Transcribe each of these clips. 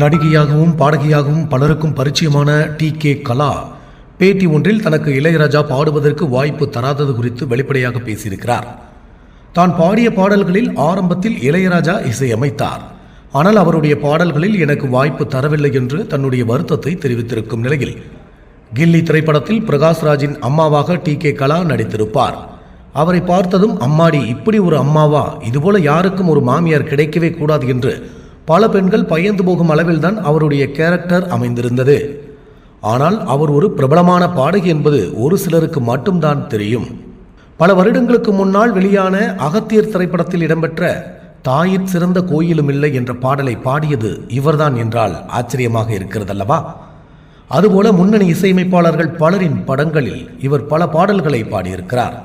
நடிகையாகவும் பாடகியாகவும் பலருக்கும் பரிச்சயமான D K கலா. பேட்டி ஒன்றில் தனக்கு இளையராஜா பாடுவதற்கு வாய்ப்பு தராதது குறித்து வெளிப்படையாக பேசியிருக்கிறார். தான் பாடிய பாடல்களில் ஆரம்பத்தில் இளையராஜா இசையமைத்தார். ஆனால் அவருடைய பாடல்களில் எனக்கு வாய்ப்பு தரவில்லை என்று தன்னுடைய வருத்தத்தை தெரிவித்திருக்கும் நிலையில் கில்லி திரைப்படத்தில் பிரகாஷ்ராஜின் அம்மாவாக டி கே கலா நடித்திருப்பார். அவரை பார்த்ததும் அம்மாடி இப்படி ஒரு அம்மாவா? இதுபோல யாருக்கும் ஒரு மாமியார் கிடைக்கவே கூடாது என்று பல பெண்கள் பயந்து போகும் அளவில்தான் அவருடைய கேரக்டர் அமைந்திருந்தது. ஆனால் அவர் ஒரு பிரபலமான பாடகி என்பது ஒரு சிலருக்கு மட்டும்தான் தெரியும். பல வருடங்களுக்கு முன்னால் வெளியான அகத்தியர் திரைப்படத்தில் இடம்பெற்ற தாயிற் சிறந்த கோயிலும் இல்லை என்ற பாடலை பாடியது இவர்தான் என்றால் ஆச்சரியமாக இருக்கிறதல்லவா? அதுபோல முன்னணி இசையமைப்பாளர்கள் பலரின் படங்களில் இவர் பல பாடல்களை பாடியிருக்கிறார்.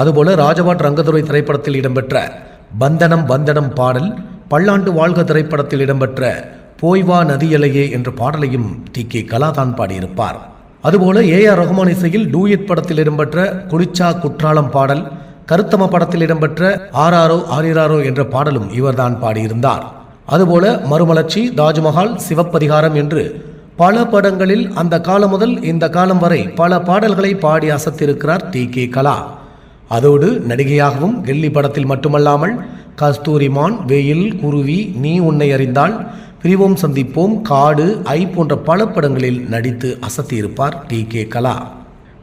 அதுபோல ராஜபாட் ரங்கதுரை திரைப்படத்தில் இடம்பெற்ற பந்தனம் பந்தனம் பாடல் பல்லாண்டு வாழ்க திரைப்படத்தில் இடம்பெற்ற போய்வா நதியலையே என்ற பாடலையும் டி. கே. கலாதான் பாடியிருப்பார். அதுபோல ஏ. ஆர். ரகுமான் இசையில் டூயட் படத்தில் இடம்பெற்ற குளிச்சா குற்றாலம் பாடல் கருத்தம படத்தில் இடம்பெற்ற ஆராரோ ஆரிராரோ என்ற பாடலும் இவர்தான் பாடியிருந்தார். அதுபோல மறுமலர்ச்சி தாஜ்மஹால் சிவப்பதிகாரம் என்று பல படங்களில் அந்த காலம் முதல் இந்த காலம் வரை பல பாடல்களை பாடி அசத்திருக்கிறார் டி. கே. கலா. அதோடு நடிகையாகவும் கெல்லி படத்தில் மட்டுமல்லாமல் கஸ்தூரிமான் வெயில் குருவி நீ உன்னை அறிந்தால் பிரிவோம் சந்திப்போம் காடு ஐ போன்ற பல படங்களில் நடித்து அசத்தியிருப்பார் டி கே கலா.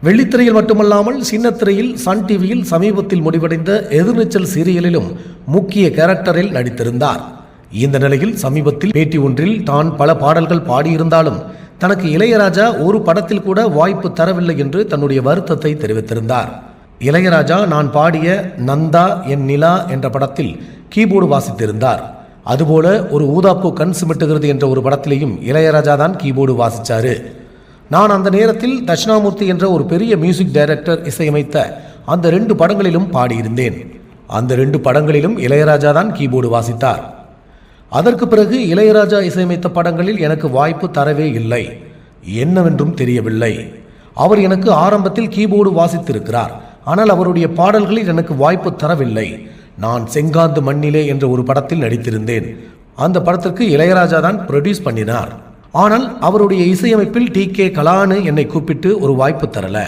வெள்ளித்திரையில் மட்டுமல்லாமல் சின்னத்திரையில் சன் டிவியில் சமீபத்தில் முடிவடைந்த எதிர்நீச்சல் சீரியலிலும் முக்கிய கேரக்டரில் நடித்திருந்தார். இந்த நிலையில் சமீபத்தில் பேட்டி ஒன்றில் தான் பல பாடல்கள் பாடியிருந்தாலும் தனக்கு இளையராஜா ஒரு படத்தில் கூட வாய்ப்பு தரவில்லை என்று தன்னுடைய வருத்தத்தை தெரிவித்திருந்தார். இளையராஜா நான் பாடிய நந்தா என் நிலா என்ற படத்தில் கீபோர்டு வாசித்திருந்தார். அதுபோல ஒரு ஊதாப்பூ கண் சிமிட்டுகிறது என்ற ஒரு படத்திலேயும் இளையராஜா தான் கீபோர்டு வாசிச்சாரு. நான் அந்த நேரத்தில் தட்சிணாமூர்த்தி என்ற ஒரு பெரிய மியூசிக் டைரக்டர் இசையமைத்த அந்த ரெண்டு படங்களிலும் பாடியிருந்தேன். அந்த ரெண்டு படங்களிலும் இளையராஜா தான் கீபோர்டு வாசித்தார். அதற்கு பிறகு இளையராஜா இசையமைத்த படங்களில் எனக்கு வாய்ப்பு தரவே இல்லை. என்னவென்றும் தெரியவில்லை. அவர் எனக்கு ஆரம்பத்தில் கீபோர்டு வாசித்திருக்கிறார். ஆனால் அவருடைய பாடல்களில் எனக்கு வாய்ப்பு தரவில்லை. நான் செங்காந்து மண்ணிலே என்ற ஒரு படத்தில் நடித்திருந்தேன். அந்த படத்திற்கு இளையராஜா தான் ப்ரொடியூஸ் பண்ணினார். ஆனால் அவருடைய இசையமைப்பில் டி. கே. கலானு என்னை கூப்பிட்டு ஒரு வாய்ப்பு தரல.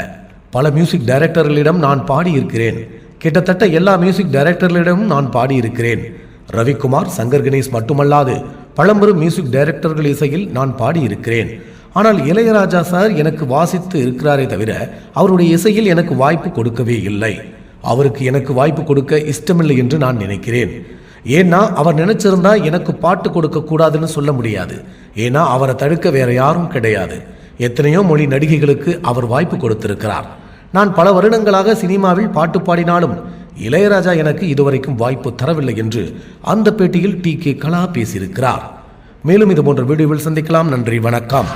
பல மியூசிக் டைரக்டர்களிடம் நான் பாடியிருக்கிறேன். கிட்டத்தட்ட எல்லா மியூசிக் டைரக்டர்களிடமும் நான் பாடியிருக்கிறேன். ரவிக்குமார் சங்கர் கணேஷ் மட்டுமல்லாது பழம்பெரும் மியூசிக் டைரக்டர்கள் இசையில் நான் பாடியிருக்கிறேன். ஆனால் இளையராஜா சார் எனக்கு வாசித்து இருக்கிறாரே தவிர அவருடைய இசையில் எனக்கு வாய்ப்பு கொடுக்கவே இல்லை. அவருக்கு எனக்கு வாய்ப்பு கொடுக்க இஷ்டமில்லை என்று நான் நினைக்கிறேன். ஏன்னா அவர் நினைச்சிருந்தா எனக்கு பாட்டு கொடுக்க கூடாதுன்னு சொல்ல முடியாது. ஏன்னா அவரை தடுக்க வேற யாரும் கிடையாது. எத்தனையோ மொழி நடிகைகளுக்கு அவர் வாய்ப்பு கொடுத்திருக்கிறார். நான் பல வருடங்களாக சினிமாவில் பாட்டு பாடினாலும் இளையராஜா எனக்கு இதுவரைக்கும் வாய்ப்பு தரவில்லை என்று அந்த பேட்டியில் டி கே கலா பேசியிருக்கிறார். மேலும் இது போன்ற வீடியோவில் சந்திக்கலாம். நன்றி. வணக்கம்.